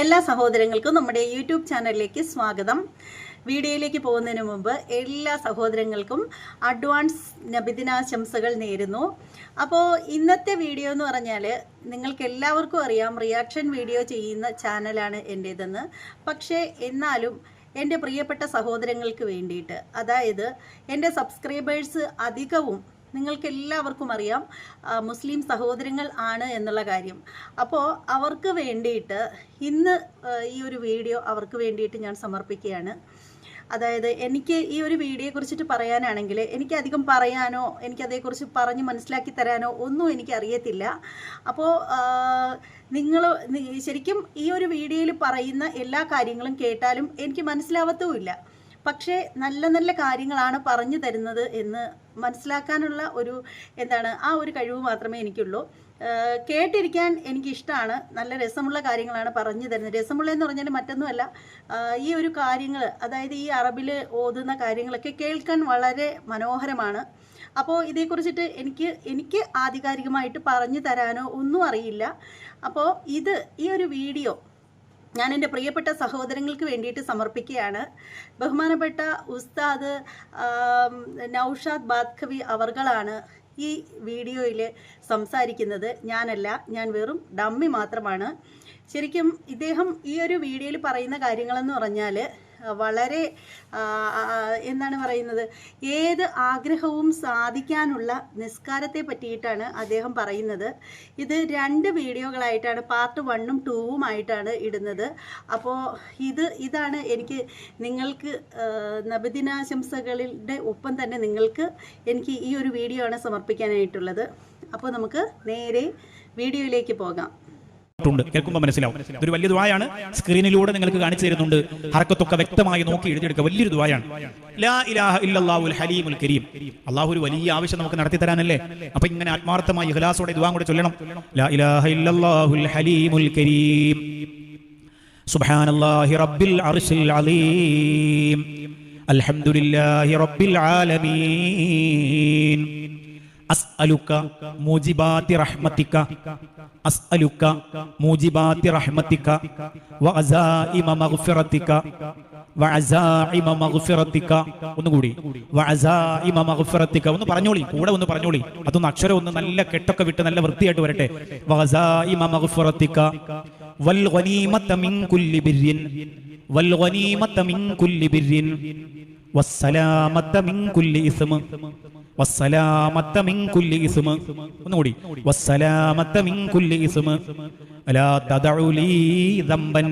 എല്ലാ സഹോദരങ്ങൾക്കും നമ്മുടെ യൂട്യൂബ് ചാനലിലേക്ക് സ്വാഗതം. വീഡിയോയിലേക്ക് പോകുന്നതിന് മുമ്പ് എല്ലാ സഹോദരങ്ങൾക്കും അഡ്വാൻസ് നബിദിനാശംസകൾ നേരുന്നു. അപ്പോൾ ഇന്നത്തെ വീഡിയോ എന്ന് പറഞ്ഞാൽ നിങ്ങൾക്ക് എല്ലാവർക്കും അറിയാം റിയാക്ഷൻ വീഡിയോ ചെയ്യുന്ന ചാനലാണ് എന്റേതെന്ന് പക്ഷേ എന്നാലും എന്റെ പ്രിയപ്പെട്ട സഹോദരങ്ങൾക്ക് വേണ്ടിയിട്ട് അതായത് എന്റെ സബ്സ്ക്രൈബേഴ്സ് അധികവും നിങ്ങൾക്ക് എല്ലാവർക്കും അറിയാം മുസ്ലിം സഹോദരങ്ങൾ ആണ് എന്നുള്ള കാര്യം. അപ്പോൾ അവർക്ക് വേണ്ടിയിട്ട് ഇന്ന് ഈ ഒരു വീഡിയോ അവർക്ക് വേണ്ടിയിട്ട് ഞാൻ സമർപ്പിക്കുകയാണ്. അതായത് എനിക്ക് ഈ ഒരു വീഡിയോയെ കുറിച്ചിട്ട് പറയാനാണെങ്കിൽ എനിക്ക് അധികം പറയാനോ എനിക്ക് അതേക്കുറിച്ച് പറഞ്ഞ് മനസ്സിലാക്കി തരാനോ ഒന്നും എനിക്ക് അറിയത്തില്ല. അപ്പോൾ നിങ്ങൾ ശരിക്കും ഈ ഒരു വീഡിയോയിൽ പറയുന്ന എല്ലാ കാര്യങ്ങളും കേട്ടാലും എനിക്ക് മനസ്സിലാവത്തുമില്ല. പക്ഷേ നല്ല നല്ല കാര്യങ്ങളാണ് പറഞ്ഞു തരുന്നത് എന്ന് മനസ്സിലാക്കാനുള്ള ഒരു എന്താണ് ആ ഒരു കഴിവ് മാത്രമേ എനിക്കുള്ളൂ. കേട്ടിരിക്കാൻ എനിക്കിഷ്ടമാണ് നല്ല രസമുള്ള കാര്യങ്ങളാണ് പറഞ്ഞു തരുന്നത്. രസമുള്ള എന്ന് പറഞ്ഞാൽ മറ്റൊന്നുമല്ല ഈ ഒരു കാര്യങ്ങൾ അതായത് ഈ അറബിൽ ഓതുന്ന കാര്യങ്ങളൊക്കെ കേൾക്കാൻ വളരെ മനോഹരമാണ്. അപ്പോൾ ഇതേക്കുറിച്ചിട്ട് എനിക്ക് എനിക്ക് ആധികാരികമായിട്ട് പറഞ്ഞു തരാനോ ഒന്നും അറിയില്ല. അപ്പോൾ ഇത് ഈ ഒരു വീഡിയോ ഞാൻ എന്റെ പ്രിയപ്പെട്ട സഹോദരങ്ങൾക്ക് വേണ്ടിയിട്ട് സമർപ്പിക്കുകയാണ്. ബഹുമാനപ്പെട്ട ഉസ്താദ് നൌഷാദ് ബാദ്ഖവി അവർകളാണ് ഈ വീഡിയോയിൽ സംസാരിക്കുന്നത്. ഞാനല്ല ഞാൻ വെറും ഡമ്മി മാത്രമാണ്. ശരിക്കും ഇദ്ദേഹം ഈ ഒരു വീഡിയോയിൽ പറയുന്ന കാര്യങ്ങളെന്ന് പറഞ്ഞാൽ വളരെ എന്താണ് പറയുന്നത്? ഏത് ആഗ്രഹവും സാധിക്കാനുള്ള നിസ്കാരത്തെ പറ്റിയിട്ടാണ് അദ്ദേഹം പറയുന്നത്. ഇത് രണ്ട് വീഡിയോകളായിട്ടാണ് പാർട്ട് വണ്ണും ടൂവും ആയിട്ടാണ് ഇടുന്നത്. അപ്പോൾ ഇത് ഇതാണ് എനിക്ക് നിങ്ങൾക്ക് നബിദിനാശംസകളുടെ ഒപ്പം തന്നെ നിങ്ങൾക്ക് എനിക്ക് ഈ ഒരു വീഡിയോ ആണ് സമർപ്പിക്കാനായിട്ടുള്ളത്. അപ്പോൾ നമുക്ക് നേരെ വീഡിയോയിലേക്ക് പോകാം. ഉണ്ട് കേൾക്കുമ്പോൾ മനസ്സിലാവും. ഇതൊരു വലിയ ദ്വായാണ് സ്ക്രീനിലൂടെ നിങ്ങൾക്ക് കാണിച്ചു തരുന്നുണ്ട്. ഹർക്കത്തൊക്കെ വ്യക്തമായി നോക്കി എഴുതിയെടുക്കുക. വലിയൊരു ദ്വായാണ് ലാ ഇലാഹ ഇല്ലല്ലാഹുൽ ഹലീമുൽ കരീം. അള്ളാഹു ഒരു വലിയ ആവശ്യം നമുക്ക് നടത്തി തരാനല്ലേ? അപ്പൊ ഇങ്ങനെ ആത്മാർത്ഥമായി ഇഖ്ലാസോടെ ദ്വാ കൂടെ ചൊല്ലണം. ലാ ഇലാഹ ഇല്ലല്ലാഹുൽ ഹലീമുൽ കരീം. സുബ്ഹാനല്ലാഹി റബ്ബിൽ അർശിൽ അലീം. അൽഹംദുലില്ലാഹി റബ്ബിൽ ആലമീൻ. അസ്അലുക്ക മൂജിബാത്തി റഹ്മത്തിക്ക അസ്അലുക്ക മൂജിബാത്തി റഹ്മത്തിക്ക വഅസാഇമ മഗ്ഫിറത്തിക്ക വഅസാഇമ മഗ്ഫിറത്തിക്ക ഒന്നുകൂടി. വഅസാഇമ മഗ്ഫിറത്തിക്ക ഒന്ന് പറഞ്ഞോളി. കൂടെ ഒന്ന് പറഞ്ഞോളി. അതൊന്ന് അക്ഷരം ഒന്ന് നല്ല കെട്ടൊക്കെ വിട്ട് നല്ല വൃത്തിയായിട്ട് വരട്ടെ. വഅസാഇമ മഗ്ഫിറത്തിക്ക വൽ ഗനീമത മിൻ കുല്ലി ബിർരിൻ വൽ ഗനീമത മിൻ കുല്ലി ബിർരിൻ വസ്സലാമത മിൻ കുല്ലി ഇസ്മ. വസ്സലാമത്ത മിൻ കുല്ലി ഇസ്മ ഒന്നുകൂടി വസ്സലാമത്ത മിൻ കുല്ലി ഇസ്മ ലാ തദഉ ലീ ദംബൻ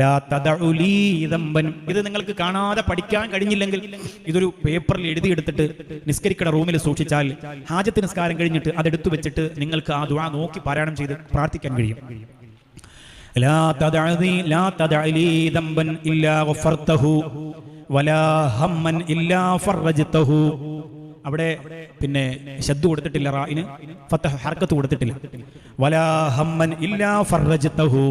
ലാ തദഉ ലീ ദംബൻ ഇത് നിങ്ങൾക്ക് കാണാതെ പഠിക്കാൻ കഴിഞ്ഞില്ലെങ്കിൽ ഇതൊരു പേപ്പറിൽ എഴുതിയെടുത്തിട്ട് നിസ്കരിക്കട റൂമിൽ സൂക്ഷിച്ചാൽ ഹാജത്ത് നിസ്കാരം കഴിഞ്ഞിട്ട് അതെടുത്തു വെച്ചിട്ട് നിങ്ങൾക്ക് ആ ദുആ നോക്കി പാരായണം ചെയ്ത് പ്രാർത്ഥിക്കാൻ കഴിയും لا تدعني لا تدع لي ذنبا إلا غفرته ولا هما إلا فرجته അവിടെ പിന്നെ ശബ്ദ കൊടുത്തിട്ടില്ല റായിന് ഫത്തഹ് ഹർക്കത്ത് കൊടുത്തിട്ടില്ല. വലാ ഹമ്മൻ ഇല്ലാ ഫർറജ്തഹു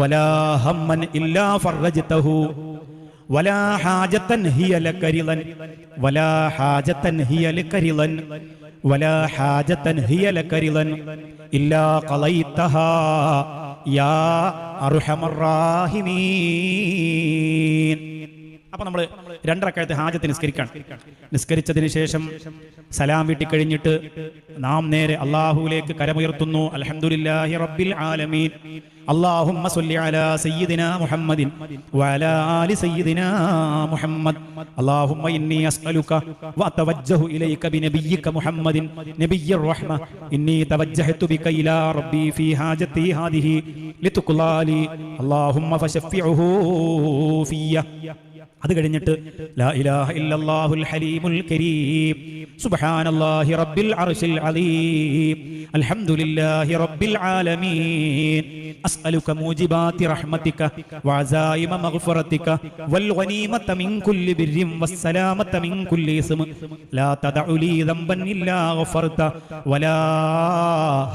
വലാ ഹമ്മൻ ഇല്ലാ ഫർറജ്തഹു വലാ ഹാജതൻ ഹിയ ലകരിളൻ വലാ ഹാജതൻ ഹിയ ലകരിളൻ വലാ ഹാജതൻ ഹിയ ലകരിളൻ ഇല്ലാ ഖലൈതഹാ യാ അർഹമർ റാഹിമീൻ. അപ്പൊ നമ്മൾ രണ്ടരക്കാലത്ത് ഹാജത്ത് നിസ്കരിക്കണം. നിസ്കരിച്ചതിന് ശേഷം സലാം വീട്ടി കഴിഞ്ഞിട്ട് നാം നേരെ അള്ളാഹുലേക്ക് കരമുയർത്തുന്നു. അലഹമുല്ലാഹി റബ്ബിൽ ആലമീൻ. അള്ളാഹുമ്മ സല്ലി അലാ സയ്യിദിന മുഹമ്മദിൻ വഅലാ ആലി സയ്യിദിന മുഹമ്മദ്. അള്ളാഹുമ്മ ഇന്നി അസ്അലുക വഅതവജ്ജഹു ഇലൈക ബിനബിയ്യിക മുഹമ്മദിൻ നബിയ്യിർ റഹ്മ. ഇന്നി തവജ്ജഹതു ബിക റബ്ബി ഫീ ഹാജതി ഹാദിഹി ലിതുഖ്ലാലി. അള്ളാഹുമ്മ ഫശഫിഉഹു ഫിയ്യ അത് കഴിഞ്ഞിട്ട് ലാ ഇലാഹ ഇല്ലല്ലാഹുൽ ഹലീമുൽ കരീം. സുബ്ഹാനല്ലാഹി റബ്ബിൽ അർശിൽ അലീം. അൽഹംദുലില്ലാഹി റബ്ബിൽ ആലമീൻ. അസ്അലുക മൂജിബാതി റഹ്മതിക വഅസായിമ മഗ്ഫിറതിക വൽ ഗനീമത മിൻ കുല്ലി ബിർരിൻ വസ്സലാമത മിൻ കുല്ലി ഇസ്മ. ലാ തദഉ ലീ ദംബൻ ഇല്ലാ ഗഫർത വലാ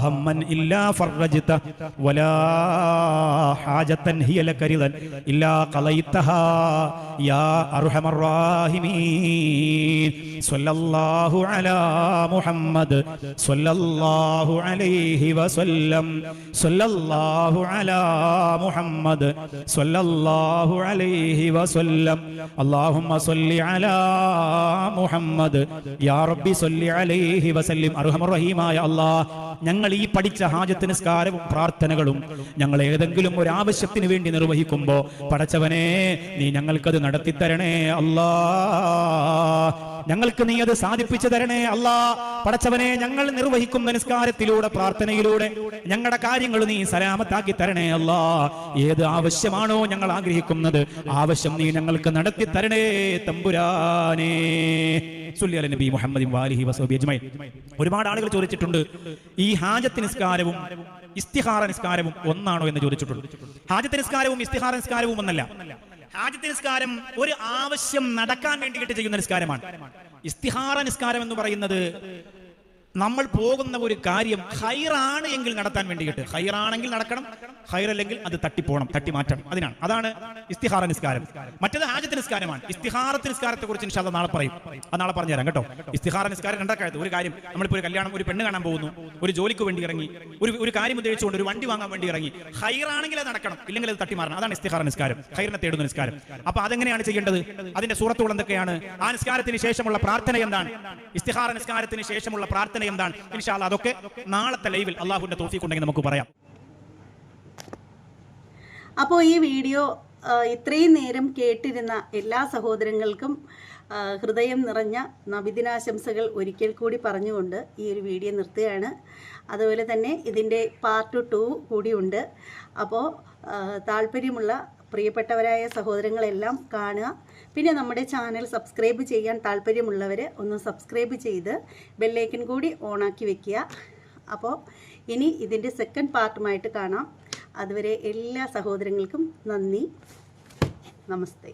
ഹമ്മൻ ഇല്ലാ ഫർജത വലാ ഹാജതൻ ഹിയ ലകരിദൻ ഇല്ലാ ഖലൈതഹാ യാ അർഹമർ റാഹിമീൻ. സ്വല്ലല്ലാഹു സല്ലല്ലാഹു അലാ മുഹമ്മദ് സല്ലല്ലാഹു അലൈഹി വസല്ലം. സല്ലല്ലാഹു അലാ മുഹമ്മദ് സല്ലല്ലാഹു അലൈഹി വസല്ലം. അല്ലാഹുമ്മ സല്ലി അലാ മുഹമ്മദ്. യാ റബ്ബി സല്ലി അലൈഹി വസല്ലം. അർഹമർ റഹീമായ അല്ലാഹ് ഞങ്ങൾ ഈ പഠിച്ച ഹാജത്ത് നിസ്കാരവും പ്രാർത്ഥനകളും ഞങ്ങൾ ഏതെങ്കിലും ഒരു ആവശ്യത്തിന് വേണ്ടി നിർവഹിക്കുമ്പോൾ പടച്ചവനെ നീ ഞങ്ങൾക്കത് നടത്തിത്തരണേ അല്ലാ ഞങ്ങൾക്ക് നീ അത് സാധിപ്പിച്ചു തരണേ അല്ലാ. പടച്ചവനെ ഞങ്ങൾ നിർവഹിക്കുന്ന നിസ്കാരത്തിലൂടെ പ്രാർത്ഥനയിലൂടെ ഞങ്ങളുടെ കാര്യങ്ങൾ നീ സലാമത്താക്കി തരണേ അല്ലാ. ഏത് ആവശ്യമാണോ ഞങ്ങൾ ആഗ്രഹിക്കുന്നത് ആവശ്യം നീ ഞങ്ങൾക്ക് നടത്തി തരണേ തമ്പുരാനേ. നബി മുഹമ്മദ് വാലിഹി ഒരുപാട് ആളുകൾ ചോദിച്ചിട്ടുണ്ട് ഈ ഹാജത്ത് നിസ്കാരവും ഇസ്തിഹാര നിസ്കാരവും ഒന്നാണോ എന്ന് ചോദിച്ചിട്ടുണ്ട്. ഹാജത്ത് നിസ്കാരവും ഇസ്തിഹാര നിസ്കാരവും ഒന്നല്ല. ഹാജത്ത് നിസ്കാരം ഒരു ആവശ്യം നടക്കാൻ വേണ്ടിയിട്ട് ചെയ്യുന്ന നിസ്കാരമാണ്. ഇസ്തിഹാറ നിസ്കാരം എന്ന് പറയുന്നത് നമ്മൾ പോകുന്ന ഒരു കാര്യം ഹൈറാണ് എങ്കിൽ നടത്താൻ വേണ്ടിയിട്ട്. ഹൈറാണെങ്കിൽ നടക്കണം ഹൈറല്ലെങ്കിൽ അത് തട്ടിപ്പോണം തട്ടി മാറ്റണം അതിനാണ്. അതാണ് ഇസ്തിഹാറ നിസ്കാരം. മറ്റത് ഹാജത്ത് നിസ്കാരമാണ്. ഇസ്തിഹാറത്ത് നിസ്കാരത്തെ കുറിച്ച് ഇൻഷാല്ല നാളെ പറയും. അത് നാളെ പറഞ്ഞു തരാം കേട്ടോ. ഇസ്തിഹാര നിസ്കാരം രണ്ടക്കാലത്ത്. ഒരു കാര്യം നമ്മളിപ്പോൾ ഒരു കല്യാണം ഒരു പെണ്ണ് കാണാൻ പോകുന്നു. ഒരു ജോലിക്ക് വേണ്ടി ഇറങ്ങി ഒരു ഒരു കാര്യം ഉദ്ദേശിച്ചുകൊണ്ട് ഒരു വണ്ടി വാങ്ങാൻ വേണ്ടി ഇറങ്ങി. ഹൈറാണെങ്കിൽ അത് നടക്കണം. ഇല്ലെങ്കിൽ അത് തട്ടി മാറണം അതാണ് ഇസ്തിഹാര നിസ്കാരം. ഹൈറിനെ തേടുന്ന നിസ്കാരം. അപ്പൊ അതെങ്ങനെയാണ് ചെയ്യേണ്ടത്? അതിന്റെ സൂറത്തുകൾ എന്തൊക്കെയാണ്? ആ നിസ്കാരത്തിന് ശേഷമുള്ള പ്രാർത്ഥന എന്താണ്? ഇസ്തിഹാറ നിസ്കാരത്തിന് ശേഷമുള്ള പ്രാർത്ഥന എന്താണ്? ഇൻഷാല്ല അതൊക്കെ നാളത്തെ ലൈവിൽ അള്ളാഹുവിന്റെ തോഫീക്ക് ഉണ്ടെങ്കിൽ നമുക്ക് പറയാം. അപ്പോ ഈ വീഡിയോ ഇത്രയും നേരം കേട്ടിരുന്ന എല്ലാ സഹോദരങ്ങൾക്കും ഹൃദയം നിറഞ്ഞ നബിദിനാശംസകൾ ഒരിക്കൽ കൂടി പറഞ്ഞുകൊണ്ട് ഈ ഒരു വീഡിയോ നിർത്തുകയാണ്. അതുപോലെ തന്നെ ഇതിന്റെ പാർട്ട് ടു കൂടിയുണ്ട് അപ്പോൾ താല്പര്യമുള്ള പ്രിയപ്പെട്ടവരായ സഹോദരങ്ങളെല്ലാം കാണുക. പിന്നെ നമ്മുടെ ചാനൽ സബ്സ്ക്രൈബ് ചെയ്യാൻ താല്പര്യമുള്ളവർ ഒന്ന് സബ്സ്ക്രൈബ് ചെയ്ത് ബെല്ലൈക്കൻ കൂടി ഓണാക്കി വെക്കുക. അപ്പോൾ ഇനി ഇതിന്റെ സെക്കൻഡ് പാർട്ടുമായിട്ട് കാണാം. അതുവരെ എല്ലാ സഹോദരങ്ങൾക്കും നന്ദി. നമസ്തേ.